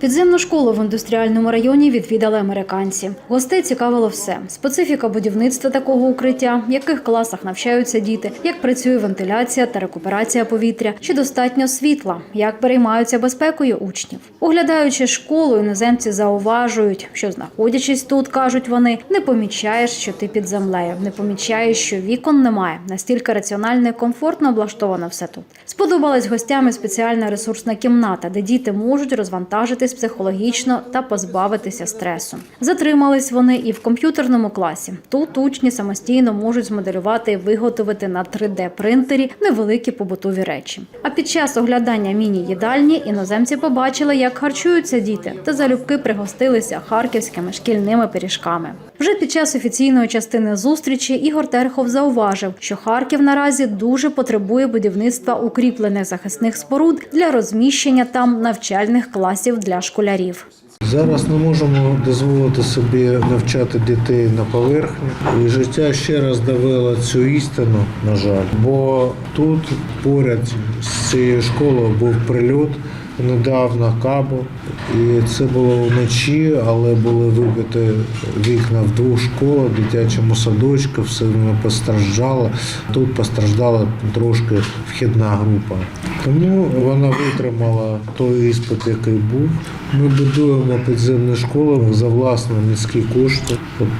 Підземну школу в індустріальному районі відвідали американці. Гостей цікавило все: специфіка будівництва такого укриття, в яких класах навчаються діти, як працює вентиляція та рекуперація повітря, чи достатньо світла, як переймаються безпекою учнів. Оглядаючи школу, іноземці зауважують, що знаходячись тут, кажуть вони, не помічаєш, що ти під землею, не помічаєш, що вікон немає. Настільки раціонально і комфортно облаштовано все тут. Сподобалась гостям спеціальна ресурсна кімната, де діти можуть розвантажитись психологічно та позбавитися стресу. Затримались вони і в комп'ютерному класі. Тут учні самостійно можуть змоделювати і виготовити на 3D-принтері невеликі побутові речі. А під час оглядання міні-їдальні іноземці побачили, як харчуються діти, та залюбки пригостилися харківськими шкільними пиріжками. Вже під час офіційної частини зустрічі Ігор Терхов зауважив, що Харків наразі дуже потребує будівництва укріплених захисних споруд для розміщення там навчальних класів для школярів. Зараз не можемо дозволити собі навчати дітей на поверхні. І життя ще раз довело цю істину, на жаль. Бо тут поряд з цією школою був прильот недавно кабо. І це було вночі, але були вибиті вікна в двох школах, дитячому садочку, все не постраждало. Тут постраждала трошки вхідна група. Тому вона витримала той іспит, який був. Ми будуємо підземну школу за власні міські кошти.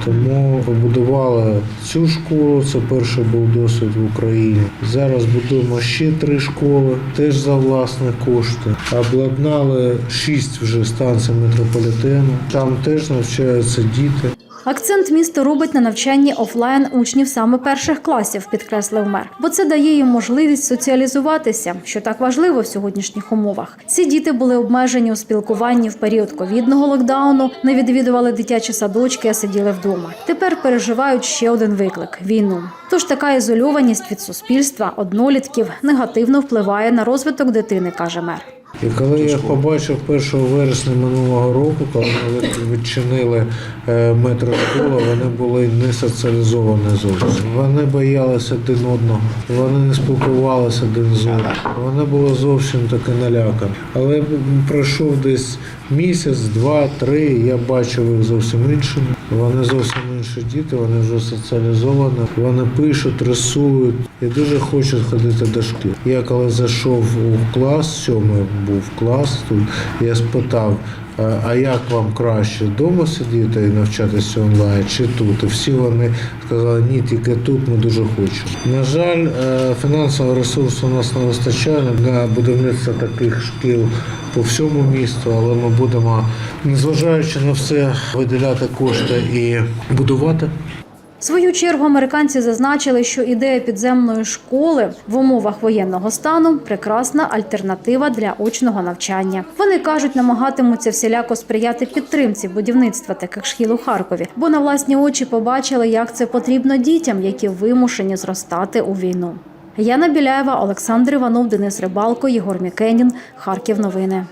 Тому побудували цю школу. Це перший був досвід в Україні. Зараз будуємо ще три школи, теж за власні кошти. Обладнали шість вже станцій метрополітену. Там теж навчаються діти. Акцент місто робить на навчанні офлайн учнів саме перших класів, підкреслив мер, бо це дає їм можливість соціалізуватися, що так важливо в сьогоднішніх умовах. Ці діти були обмежені у спілкуванні в період ковідного локдауну, не відвідували дитячі садочки, а сиділи вдома. Тепер переживають ще один виклик війну. Тож така ізольованість від суспільства, однолітків негативно впливає на розвиток дитини, каже мер. І коли я побачив 1 вересня минулого року, коли ми відчинили е, метро школу, вони були не соціалізовані зовсім. Вони боялися один одного, вони не спілкувалися один з одним. Вони були зовсім таки налякані. Але пройшов десь місяць, два, три, я бачив їх зовсім іншими. Вони зовсім інші діти, вони вже соціалізовані, вони пишуть, рисують і дуже хочуть ходити до шкіл. Я коли зайшов у клас, сьомий був клас тут, я спитав, «А- а як вам краще вдома сидіти і навчатися онлайн чи тут? Всі вони сказали, ні, тільки тут ми дуже хочемо. На жаль, е, фінансового ресурсу у нас не вистачає для будівництва таких шкіл по всьому місту, але ми будемо, незважаючи на все, виділяти кошти і будувати. В свою чергу американці зазначили, що ідея підземної школи в умовах воєнного стану прекрасна альтернатива для очного навчання. Вони кажуть, намагатимуться всіляко сприяти підтримці будівництва таких шкіл у Харкові, бо на власні очі побачили, як це потрібно дітям, які вимушені зростати у війну. Яна Біляєва, Олександр Іванов, Денис Рибалко, Єгор Мікенін, Харків. Новини.